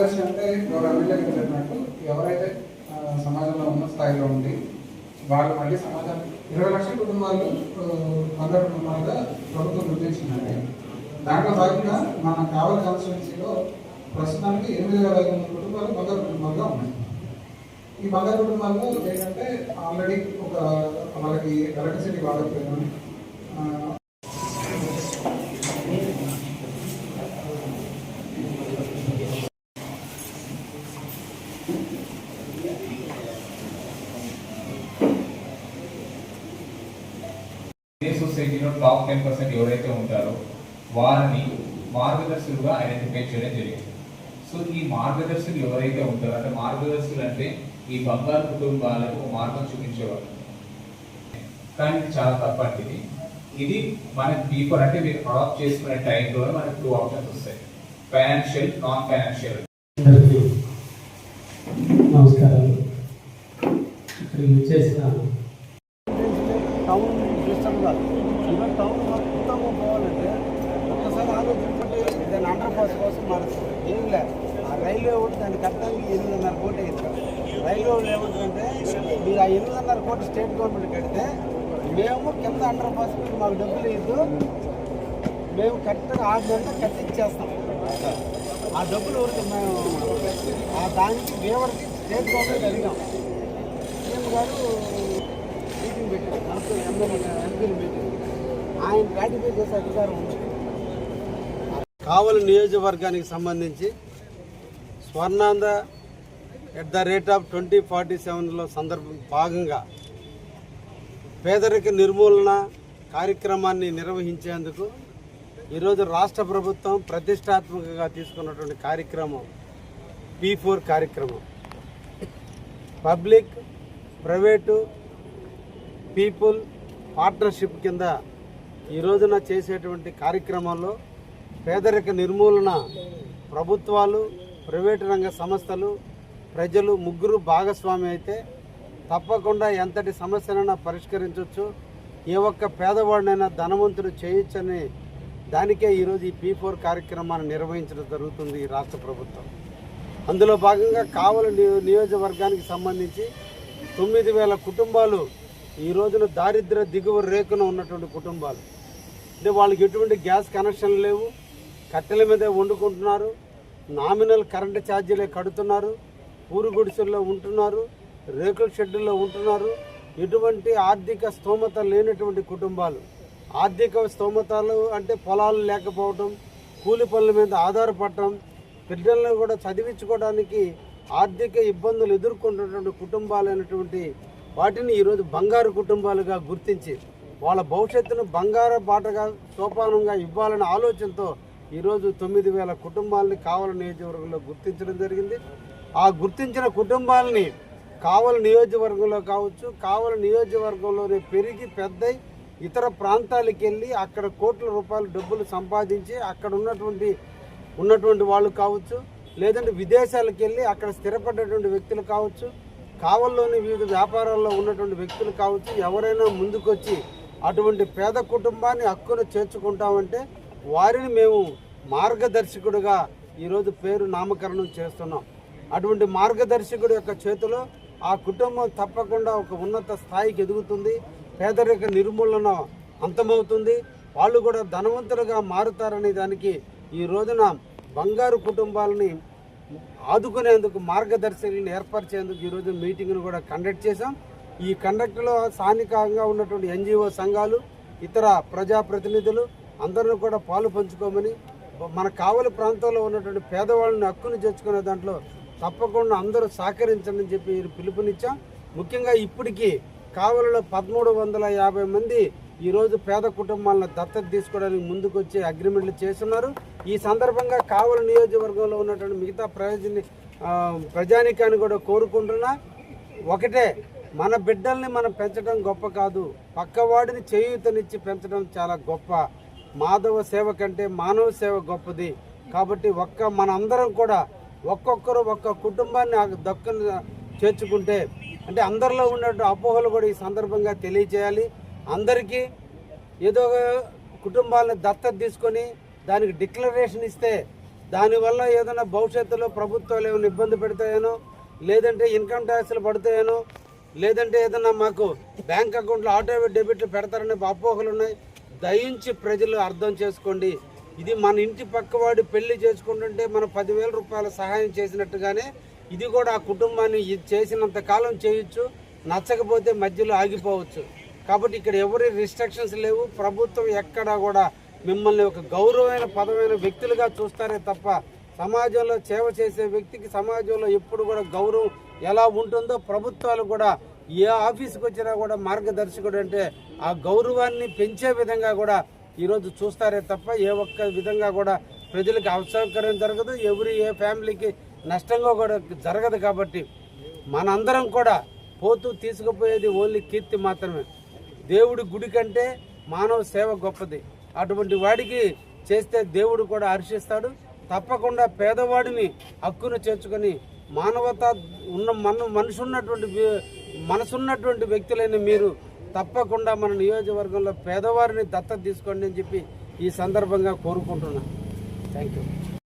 మార్గదర్శి అంటే గౌరవ ఎమ్మెల్యే చెప్పినట్టు ఎవరైతే సమాజంలో ఉన్న స్థాయిలో ఉండి వాళ్ళు మళ్ళీ సమాజం ఇరవై లక్షల కుటుంబాలు వంద కుటుంబాలుగా ప్రభుత్వం గుర్తించిందండి దాంట్లో భాగంగా మన కావలి కాన్స్టిట్యున్సీలో ప్రస్తుతానికి ఎనిమిది వేల ఐదు వందల కుటుంబాలు బంగారు కుటుంబాలుగా ఉన్నాయి. ఈ బంగారు కుటుంబాల్లో ఏంటంటే ఆల్రెడీ ఒక వాళ్ళకి ఎలక్ట్రిసిటీ వాడకపోయినా సొసైటీలో టాప్ టెన్ పర్సెంట్ ఎవరైతే ఉంటారో వారిని మార్గదర్శులుగా ఐడెంటిఫై చేయడం జరిగింది. సో ఈ మార్గదర్శులు ఎవరైతే ఉంటారో అంటే మార్గదర్శులు అంటే ఈ బంగారు కుటుంబాలకు మార్గం చూపించేవారు. కానీ ఇది చాలా తప్పండి ఇది. మన పీపుల్ అంటే మీరు అడాప్ట్ చేసుకునే టైంలో మనకు టూ ఆప్షన్స్ వస్తాయి. ఫైనాన్షియల్ నాన్ ఫైనాన్షియల్ అందరికీ నమస్కారాలు. ఇక్కడ చేసిన ఏం లేదు ఆ రైల్వే ఒకటి దాన్ని కట్టడానికి ఎనిమిదిన్నర కోటి అయింది రైల్వే వాళ్ళు మీరు ఆ ఎనిమిదిన్నర కోటి స్టేట్ గవర్నమెంట్ కడితే మేము కింద అండర్ పాస్ మాకు డబ్బులు ఇద్దు మేము కరెక్ట్గా ఆరు గంటలు కట్టించేస్తాం. ఆ డబ్బులు ఎవరికి మేము ఆ దానికి వేవరికి స్టేట్ గవర్నమెంట్ అడిగాం. సీఎం గారు మీటింగ్ పెట్టారు. మనకు ఎమ్మెల్యే ఎంపీలు మీటింగ్ ఆయన రాటిఫై చేసే అధికారం ఉంది. కావలి నియోజకవర్గానికి సంబంధించి Swarnandhra at the rate of twenty forty సెవెన్లో సందర్భం భాగంగా పేదరిక నిర్మూలన కార్యక్రమాన్ని నిర్వహించేందుకు ఈరోజు రాష్ట్ర ప్రభుత్వం ప్రతిష్టాత్మకంగా తీసుకున్నటువంటి కార్యక్రమం పీ ఫోర్ కార్యక్రమం. పబ్లిక్ ప్రైవేటు పీపుల్ పార్ట్నర్షిప్ కింద ఈ రోజున చేసేటువంటి కార్యక్రమాల్లో పేదరిక నిర్మూలన ప్రభుత్వాలు ప్రైవేటు రంగ సంస్థలు ప్రజలు ముగ్గురు భాగస్వామి అయితే తప్పకుండా ఎంతటి సమస్యనైనా పరిష్కరించవచ్చు ఏ ఒక్క పేదవాడినైనా ధనవంతుడు చేయొచ్చని దానికే ఈరోజు ఈ పీ ఫోర్ కార్యక్రమాన్ని నిర్వహించడం జరుగుతుంది ఈ రాష్ట్ర ప్రభుత్వం. అందులో భాగంగా కావలి నియో- నియోజకవర్గానికి సంబంధించి తొమ్మిది వేల కుటుంబాలు ఈ రోజున దారిద్ర దిగువ రేఖన ఉన్నటువంటి కుటుంబాలు. అంటే వాళ్ళకి ఎటువంటి గ్యాస్ కనెక్షన్ లేవు. కట్టెల మీదే వండుకుంటున్నారు. నామినల్ కరెంటు ఛార్జీలే కడుతున్నారు. పూరు గుడిసెల్లో ఉంటున్నారు. రేకుల షెడ్డుల్లో ఉంటున్నారు. ఇటువంటి ఆర్థిక స్తోమత లేనటువంటి కుటుంబాలు ఆర్థిక స్తోమతలు అంటే పొలాలు లేకపోవటం కూలి పనుల మీద ఆధారపడటం పిల్లలను కూడా చదివించుకోవడానికి ఆర్థిక ఇబ్బందులు ఎదుర్కొంటున్నటువంటి కుటుంబాలైనటువంటి వాటిని ఈరోజు బంగారు కుటుంబాలుగా గుర్తించి వాళ్ళ భవిష్యత్తును బంగారు బాటగా సోపానంగా ఇవ్వాలనే ఆలోచనతో ఈరోజు తొమ్మిది వేల కుటుంబాలని కావల నియోజకవర్గంలో గుర్తించడం జరిగింది. ఆ గుర్తించిన కుటుంబాలని కావల నియోజకవర్గంలో కావచ్చు కావల నియోజకవర్గంలోనే పెరిగి పెద్దయి ఇతర ప్రాంతాలకు వెళ్ళి అక్కడ కోట్ల రూపాయలు డబ్బులు సంపాదించి అక్కడ ఉన్నటువంటి ఉన్నటువంటి వాళ్ళు కావచ్చు లేదంటే విదేశాలకు వెళ్ళి అక్కడ స్థిరపడ్డటువంటి వ్యక్తులు కావచ్చు కావల్లోని వివిధ వ్యాపారాల్లో ఉన్నటువంటి వ్యక్తులు కావచ్చు ఎవరైనా ముందుకొచ్చి అటువంటి పేద కుటుంబాన్ని హక్కును చేర్చుకుంటామంటే వారిని మేము మార్గదర్శకుడుగా ఈరోజు పేరు నామకరణం చేస్తున్నాం. అటువంటి మార్గదర్శకుడి యొక్క చేతిలో ఆ కుటుంబం తప్పకుండా ఒక ఉన్నత స్థాయికి ఎదుగుతుంది. పేదరిక నిర్మూలన అంతమవుతుంది. వాళ్ళు కూడా ధనవంతులుగా మారుతారనే దానికి ఈ రోజున బంగారు కుటుంబాలని ఆదుకునేందుకు మార్గదర్శకులను ఏర్పరిచేందుకు ఈరోజు మీటింగ్ను కూడా కండక్ట్ చేశాం. ఈ కండక్ట్లో స్థానికంగా ఉన్నటువంటి ఎన్జిఓ సంఘాలు ఇతర ప్రజాప్రతినిధులు అందరూ కూడా పాలు పంచుకోమని మన కావలి ప్రాంతంలో ఉన్నటువంటి పేదవాళ్ళని హక్కును చేర్చుకునే దాంట్లో తప్పకుండా అందరూ సహకరించండి అని చెప్పి పిలుపునిచ్చాం. ముఖ్యంగా ఇప్పటికీ కావలిలో పదమూడు వందల యాభై మంది ఈరోజు పేద కుటుంబాలను దత్తత తీసుకోవడానికి ముందుకు వచ్చి అగ్రిమెంట్లు చేస్తున్నారు. ఈ సందర్భంగా కావలి నియోజకవర్గంలో ఉన్నటువంటి మిగతా ప్రయోజన ప్రజానికాన్ని కూడా కోరుకుంటున్నా. ఒకటే మన బిడ్డల్ని మనం పెంచడం గొప్ప కాదు. పక్కవాడిని చేయూతనిచ్చి పెంచడం చాలా గొప్ప మాధవ సేవ కంటే మానవ సేవ గొప్పది. కాబట్టి ఒక్క మన అందరం కూడా ఒక్కొక్కరు ఒక్క కుటుంబాన్ని ఆ చేర్చుకుంటే అంటే అందరిలో ఉన్నట్టు అపోహలు కూడా ఈ సందర్భంగా తెలియచేయాలి. అందరికీ ఏదో ఒక కుటుంబాలను దత్తత తీసుకొని దానికి డిక్లరేషన్ ఇస్తే దానివల్ల ఏదైనా భవిష్యత్తులో ప్రభుత్వాలు ఏమైనా ఇబ్బంది పెడతాయేనో లేదంటే ఇన్కమ్ ట్యాక్స్లు పడతాయేనో లేదంటే ఏదైనా మాకు బ్యాంక్ అకౌంట్లో ఆటో డెబిట్లు పెడతారనే అపోహలు ఉన్నాయి. దయించి ప్రజలు అర్థం చేసుకోండి. ఇది మన ఇంటి పక్కవాడు పెళ్ళి చేసుకుంటుంటే మనం పదివేల రూపాయల సహాయం చేసినట్టుగానే ఇది కూడా ఆ కుటుంబాన్ని చేసినంత కాలం చేయొచ్చు నచ్చకపోతే మధ్యలో ఆగిపోవచ్చు. కాబట్టి ఇక్కడ ఎవరి రిస్ట్రిక్షన్స్ లేవు. ప్రభుత్వం ఎక్కడా కూడా మిమ్మల్ని ఒక గౌరవమైన పదమైన వ్యక్తులుగా చూస్తారే తప్ప సమాజంలో సేవ చేసే వ్యక్తికి సమాజంలో ఎప్పుడు కూడా గౌరవం ఎలా ఉంటుందో ప్రభుత్వాలు కూడా ఏ ఆఫీస్కి వచ్చినా కూడా మార్గదర్శకుడు అంటే ఆ గౌరవాన్ని పెంచే విధంగా కూడా ఈరోజు చూస్తారే తప్ప ఏ ఒక్క విధంగా కూడా ప్రజలకు అవసరకరం జరగదు. ఎవరి ఏ ఫ్యామిలీకి నష్టంగా కూడా జరగదు కాబట్టి మనందరం కూడా పోతూ తీసుకుపోయేది ఓన్లీ కీర్తి మాత్రమే. దేవుడి గుడి కంటే మానవ సేవ గొప్పది. అటువంటి వాడికి చేస్తే దేవుడు కూడా హర్షిస్తాడు. తప్పకుండా పేదవాడిని హక్కును చేర్చుకొని మానవత ఉన్న మన మనసున్నటువంటి మనసున్నటువంటి వ్యక్తులైన మీరు తప్పకుండా మన నియోజకవర్గంలో పేదవారిని దత్తత తీసుకోండి అని చెప్పి ఈ సందర్భంగా కోరుకుంటున్నాను థ్యాంక్ యూ